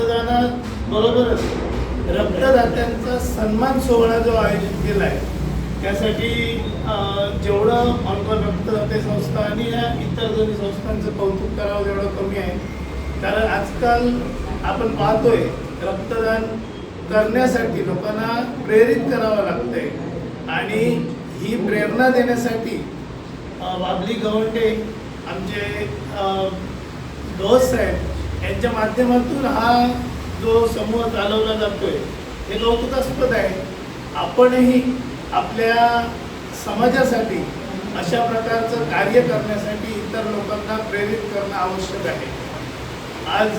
रक्तदानाबरोबरच रक्तदात्यांचा सन्मान सोहळा जो आयोजित केला आहे त्यासाठी जेवढं ऑनकॉल रक्तदाते संस्था आणि या इतर दोन्ही संस्थांचं कौतुक करावं तेवढं कमी आहे. कारण आजकाल आपण पाहतोय रक्तदान करण्यासाठी लोकांना प्रेरित करावं लागतंय. आणि ही प्रेरणा देण्यासाठी अ, बाबली गवंडे आमचे दोस्त आहेत यांच्या माध्यमातून हा जो समूह चालवला जातोय हे कौतुकास्पद आहे. आपणही आपल्या समाजासाठी अशा प्रकारचं कार्य करण्यासाठी इतर लोकांना प्रेरित करणं आवश्यक आहे. आज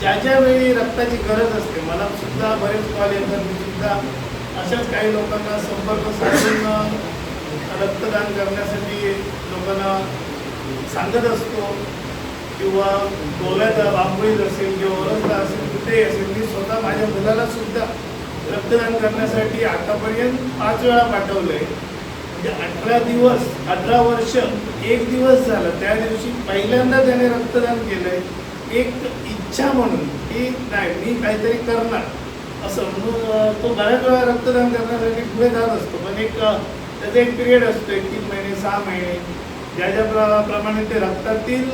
ज्या ज्या वेळी रक्ताची गरज असते मला सुद्धा बरेच कॉल येतात मी सुद्धा अशाच काही लोकांना संपर्क साधून रक्तदान करण्यासाठी लोकांना सांगत असतो किंवा गोव्यात बांबोळीत असेल किंवा ओरसला असेल कुठेही असेल मी स्वतः माझ्या मुलाला सुद्धा रक्तदान करण्यासाठी आतापर्यंत पाच वेळा पाठवलं आहे म्हणजे अठरा दिवस अठरा वर्ष एक दिवस झालं त्या दिवशी पहिल्यांदा त्याने रक्तदान केलंय. एक इच्छा म्हणून की नाही मी काहीतरी करणार. असं म्हणून तो बऱ्याच वेळा रक्तदान करण्यासाठी पुढे जात असतो. पण एक त्याचा एक पिरियड असतो एक तीन महिने सहा महिने. ज्या ज्या प्र- प्रमाणे ते रक्तातील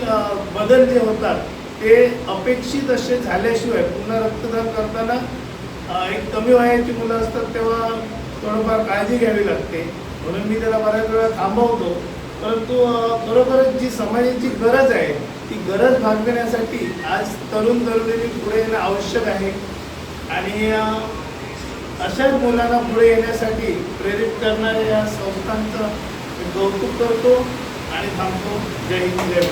बदल जे होतात ते अपेक्षित असे झाल्याशिवाय पुन्हा रक्तदान करताना एक कमी वयाची मुलं असतात तेव्हा थोडंफार काळजी घ्यावी लागते. म्हणून मी त्याला बऱ्याच वेळा थांबवतो. परंतु खरोखरच जी समाजाची गरज आहे ती गरज भागविण्यासाठी आज तरुण तरुणींनी पुढे येणं आवश्यक आहे. आणि अशा अशाच मुलांना पुढे येण्यासाठी प्रेरित करणाऱ्या या संस्थांचं कौतुक करतो. आणि थांबतो. जय हिंद जय